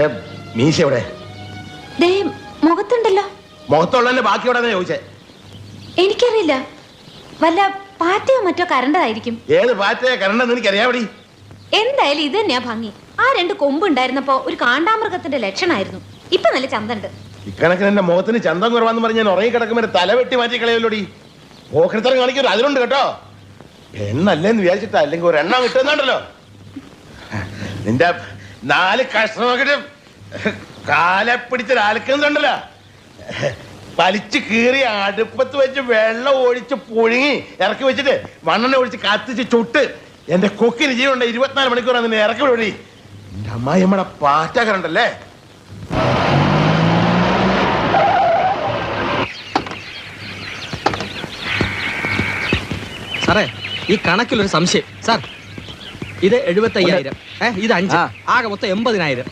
മീശ എവിടെ? ദേ മുഖത്തുണ്ടല്ലോ. മുഖത്തുള്ളതിന്റെ ബാക്കി എവിടെ ചോദിച്ചേ. എനിക്കറിയില്ല. വല്ല പാറ്റയോ മറ്റോ കരണ്ടതായിരിക്കും. ഏത് പാറ്റയോ കരണ്ടെന്ന് എനിക്കറിയാവടി. എന്തായാലും ഇത് തന്നെയാ ഭംഗി. ആ രണ്ട് കൊമ്പ് ഉണ്ടായിരുന്നപ്പോ ഒരു കാണ്ടാമൃഗത്തിന്റെ ലക്ഷണമായിരുന്നു ഇപ്പൊ നല്ല ചന്തണ്ട്. ഇക്കണക്കിന് എന്റെ മുഖത്തിന് ചന്തം കുറവാന്ന് പറഞ്ഞ് ഞാൻ ഉറങ്ങി കിടക്കുമ്പോൾ തല വെട്ടി മാറ്റി കളയല്ലോടി പോക്കരത്തരം കാണിക്കൊരു അതിലുണ്ട് കേട്ടോ. എണ്ണല്ലേന്ന് വിചാരിച്ചിട്ടാ അല്ലെങ്കിൽ ഒരു എണ്ണം കിട്ടുന്നുണ്ടല്ലോ. നിന്റെ നാല് കഷ്ണം നോക്കിട്ട് കാലെ പിടിച്ച് അലക്കുന്നുണ്ടല്ലോ വലിച്ചു കീറി അടുപ്പത്ത് വെച്ച് വെള്ളം ഒഴിച്ച് പുഴുങ്ങി ഇറക്കി വെച്ചിട്ട് മണ്ണെണ്ണ ഒഴിച്ച് കത്തിച്ച് ചുട്ട് എന്റെ കൊക്കിന് ജീവനുണ്ട്. ഇരുപത്തിനാല് മണിക്കൂർ നിന്നെ ഇറക്കി വിടി എന്റെ അമ്മായിമ്മടെ നമ്മടെ പാറ്റകരുണ്ടല്ലേ സാറേ ഈ കണക്കിലൊരു സംശയം. സാർ ഇത് എഴുപത്തി അയ്യായിരം ഏഹ് ഇത് അഞ്ച്. ആകെ മൊത്തം എൺപതിനായിരം.